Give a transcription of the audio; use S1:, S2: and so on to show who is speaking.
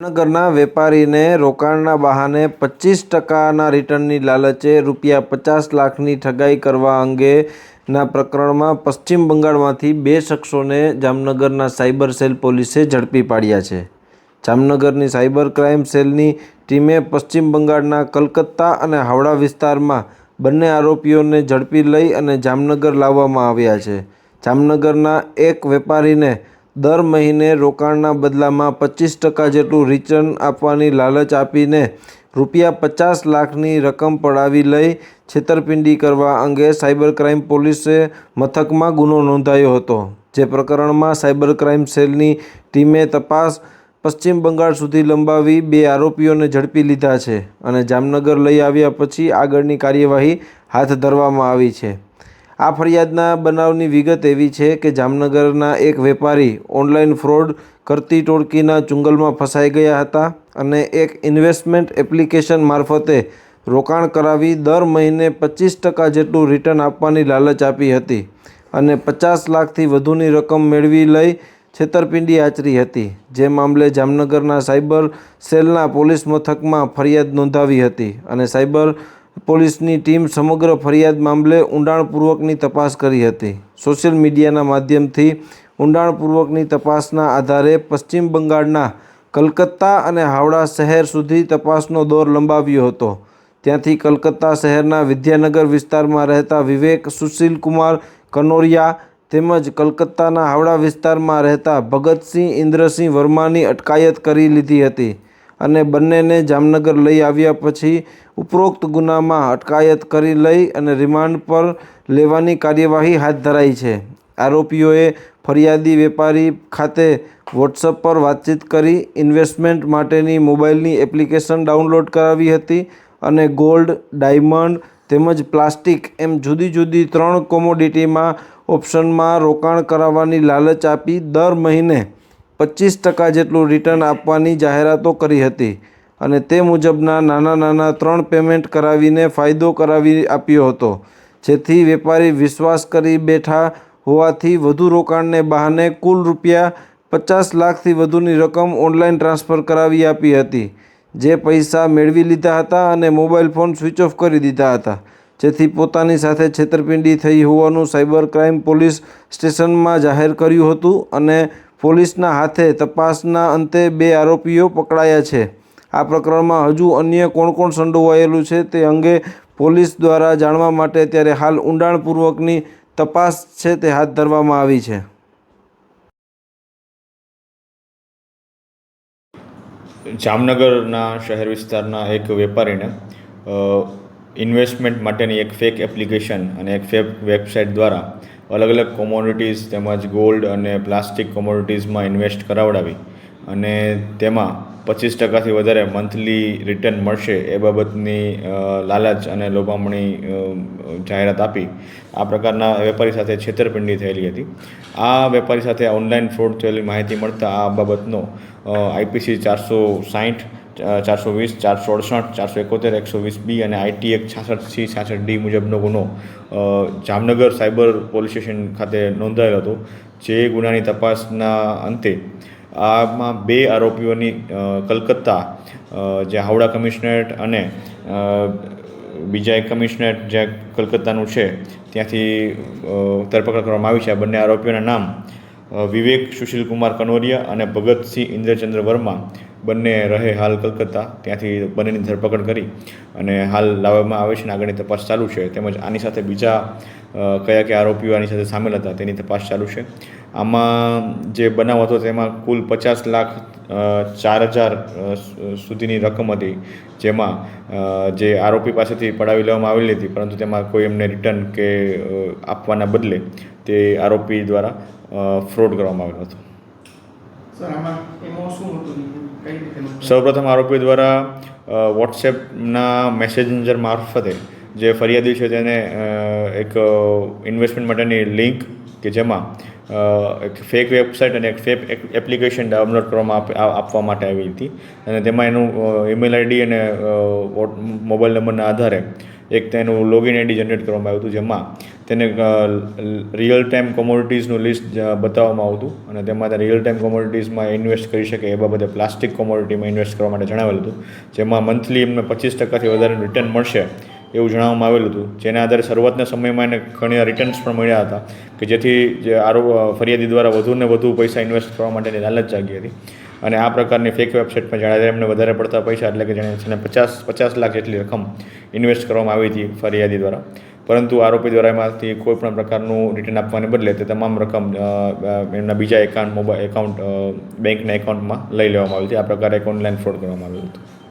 S1: જામનગરના વેપારીને રોકાણના બહાને પચીસ ટકાના રિટર્નની લાલચે રૂપિયા પચાસ લાખની ઠગાઈ કરવા અંગેના પ્રકરણમાં પશ્ચિમ બંગાળમાંથી બે શખ્સોને જામનગરના સાયબર સેલ પોલીસે ઝડપી પાડ્યા છે. જામનગરની સાયબર ક્રાઇમ સેલની ટીમે પશ્ચિમ બંગાળના કલકત્તા અને હાવડા વિસ્તારમાં બંને આરોપીઓને ઝડપી લઈ અને જામનગર લાવવામાં આવ્યા છે. જામનગરના એક વેપારીને દર મહિને રોકાણના બદલામાં પચીસ ટકા જેટલું રિટર્ન આપવાની લાલચ આપીને રૂપિયા પચાસ લાખની રકમ પડાવી લઈ છેતરપિંડી કરવા અંગે સાયબર ક્રાઇમ પોલીસે મથકમાં ગુનો નોંધાયો હતો. જે પ્રકરણમાં સાયબર ક્રાઇમ સેલની ટીમે તપાસ પશ્ચિમ બંગાળ સુધી લંબાવી બે આરોપીઓને ઝડપી લીધા છે અને જામનગર લઈ આવ્યા પછી આગળની કાર્યવાહી હાથ ધરવામાં આવી છે. આ ફરિયાદના બનાવની વિગત એવી છે કે જામનગરના એક વેપારી ઓનલાઈન ફ્રોડ કરતી ટોળકીના ચુંગલમાં ફસાઈ ગયા હતા અને એક ઇન્વેસ્ટમેન્ટ એપ્લિકેશન મારફતે રોકાણ કરાવી દર મહિને પચીસ ટકા જેટલું રિટર્ન આપવાની લાલચ આપી હતી અને પચાસ લાખથી વધુની રકમ મેળવી લઈ છેતરપિંડી આચરી હતી. જે મામલે જામનગરના સાયબર સેલના પોલીસ મથકમાં ફરિયાદ નોંધાવી હતી અને સાયબર પોલીસની ટીમ સમગ્ર ફરિયાદ મામલે ઊંડાણપૂર્વકની તપાસ કરી હતી. સોશિયલ મીડિયાના માધ્યમથી ઊંડાણપૂર્વકની તપાસના આધારે પશ્ચિમ બંગાળના કલકત્તા અને હાવડા શહેર સુધી તપાસનો દોર લંબાવ્યો હતો. ત્યાંથી કલકત્તા શહેરના વિદ્યાનગર વિસ્તારમાં રહેતા વિવેક સુશીલકુમાર કનોરિયા તેમજ કલકત્તાના હાવડા વિસ્તારમાં રહેતા ભગતસિંહ, ઇન્દ્રસિંહ વર્માની અટકાયત કરી લીધી હતી. અને બંનેને જામનગર લઈ આવ્યા પછી ઉપરોક્ત ગુનામાં અટકાયત કરી લઈ અને રિમાન્ડ પર લેવાની કાર્યવાહી હાથ ધરાઈ છે. આરોપીઓએ ફરિયાદી વેપારી ખાતે વોટ્સઅપ પર વાતચીત કરી ઇન્વેસ્ટમેન્ટ માટેની મોબાઈલની એપ્લિકેશન ડાઉનલોડ કરાવી હતી અને ગોલ્ડ, ડાયમંડ તેમજ પ્લાસ્ટિક એમ જુદી જુદી ત્રણ કોમોડિટીમાં ઓપ્શનમાં રોકાણ કરાવવાની લાલચ આપી દર મહિને પચીસ ટકા જેટલું રિટર્ન આપવાની જાહેરાતો કરી હતી અને તે મુજબના નાના નાના ત્રણ પેમેન્ટ કરાવીને ફાયદો કરાવી આપ્યો હતો, જેથી વેપારી વિશ્વાસ કરી બેઠા હોવાથી વધુ રોકાણને બહાને કુલ રૂપિયા પચાસ લાખથી વધુની રકમ ઓનલાઈન ટ્રાન્સફર કરાવી આપી હતી, જે પૈસા મેળવી લીધા હતા અને મોબાઈલ ફોન સ્વિચ ઓફ કરી દીધા હતા, જેથી પોતાની સાથે છેતરપિંડી થઈ હોવાનું સાયબર ક્રાઇમ પોલીસ સ્ટેશનમાં જાહેર કર્યું હતું અને પોલીસના હાથે તપાસના અંતે બે આરોપીઓ પકડાયા છે. આ પ્રકરણમાં હજુ અન્ય કોણ કોણ સંડોવાયેલું છે તે અંગે પોલીસ દ્વારા જાણવા માટે ત્યારે હાલ ઊંડાણપૂર્વકની તપાસ છે તે હાથ ધરવામાં આવી છે.
S2: જામનગરના શહેર વિસ્તારના એક વેપારીને ઇન્વેસ્ટમેન્ટ માટેની એક ફેક એપ્લિકેશન અને એક ફેક વેબસાઇટ દ્વારા અલગ અલગ કોમોડિટીઝ તેમજ ગોલ્ડ અને પ્લાસ્ટિક કોમોડિટીઝમાં ઇન્વેસ્ટ કરાવડાવી અને તેમાં પચીસ ટકાથી વધારે મંથલી રિટર્ન મળશે એ બાબતની લાલચ અને લોભામણી જાહેરાત આપી. આ પ્રકારના વેપારી સાથે છેતરપિંડી થયેલી હતી. આ વેપારી સાથે ઓનલાઈન ફ્રોડ થયેલી માહિતી મળતા આ બાબતનો આઈપીસી ચારસો સાઠ ચારસો વીસ, ચારસો અડસઠ, ચારસો એકોતેર, એકસો વીસ બી અને આઈટી એક છાસઠ સી છાસઠ ડી મુજબનો ગુનો જામનગર સાયબર પોલીસ સ્ટેશન ખાતે નોંધાયેલો હતો. જે ગુનાની તપાસના અંતે આમાં બે આરોપીઓની કલકત્તા જે હાવડા કમિશનરેટ અને બીજા એક કમિશનરેટ જે કલકત્તાનું છે, ત્યાંથી ધરપકડ કરવામાં આવી છે. આ બંને આરોપીઓના નામ વિવેક સુશીલ કુમાર કનોરિયા અને ભગતસિંહ ઇન્દ્રચંદ્ર વર્મા બંને રહે હાલ કલકત્તા. ત્યાંથી બંનેની ધરપકડ કરી અને હાલ લાવવામાં આવે છે અને આગળની તપાસ ચાલુ છે. તેમજ આની સાથે બીજા કયા કયા આરોપીઓ આની સાથે સામેલ હતા તેની તપાસ ચાલુ છે. આમાં જે બનાવ હતો તેમાં કુલ પચાસ લાખ ચાર હજાર સુધીની રકમ હતી, જેમાં જે આરોપી પાસેથી પડાવી લેવામાં આવેલી હતી, પરંતુ તેમાં કોઈ એમને રિટર્ન કે આપવાના બદલે તે આરોપી દ્વારા ફ્રોડ કરવામાં આવેલો હતો.
S3: સર, આમાં એમાં શું હતું?
S2: સૌપ્રથમ આરોપી દ્વારા વોટ્સએપના મેસેન્જર મારફતે જે ફરિયાદી છે તેને એક ઇન્વેસ્ટમેન્ટ માટેની લિંક કે જેમાં એક ફેક વેબસાઇટ અને એક ફેક એપ્લિકેશન ડાઉનલોડ કરવામાં આપવા માટે આવી હતી. અને તેમાં એનું ઈમેલ આઈડી અને મોબાઈલ નંબરના આધારે એક તેનું લોગિન આઈડી જનરેટ કરવામાં આવ્યું હતું, જેમાં તેને રિયલ ટાઈમ કોમોડિટીઝનું લિસ્ટ બતાવવામાં આવતું અને તેમાં તે રિયલ ટાઈમ કોમોડિટીઝમાં ઇન્વેસ્ટ કરી શકે એ બાબતે પ્લાસ્ટિક કોમોડિટીમાં ઇન્વેસ્ટ કરવા માટે જણાવેલું હતું, જેમાં મંથલી એમને પચીસ ટકાથી વધારે રિટર્ન મળશે એવું જણાવવામાં આવેલું હતું, જેના આધારે શરૂઆતના સમયમાં એને ઘણી રિટર્ન્સ પણ મળ્યા હતા, કે જેથી જે આરો ફરિયાદી દ્વારા વધુને વધુ પૈસા ઇન્વેસ્ટ કરવા માટેની લાલચ જાગી હતી. અને આ પ્રકારની ફેક વેબસાઇટમાં જણાવ્યા એમને વધારે પડતા પૈસા એટલે કે જેને છે પચાસ પચાસ લાખ જેટલી રકમ ઇન્વેસ્ટ કરવામાં આવી હતી ફરિયાદી દ્વારા. પરંતુ આરોપી દ્વારા એમાંથી કોઈ પણ પ્રકારનું રિટર્ન આપવાને બદલે તે તમામ રકમ એમના બીજા એકાઉન્ટ મોબાઈલ એકાઉન્ટ બેંકના એકાઉન્ટમાં લઈ લેવામાં આવી હતી. આ પ્રકારે એક ઓનલાઈન ફ્રોડ કરવામાં આવ્યું હતું.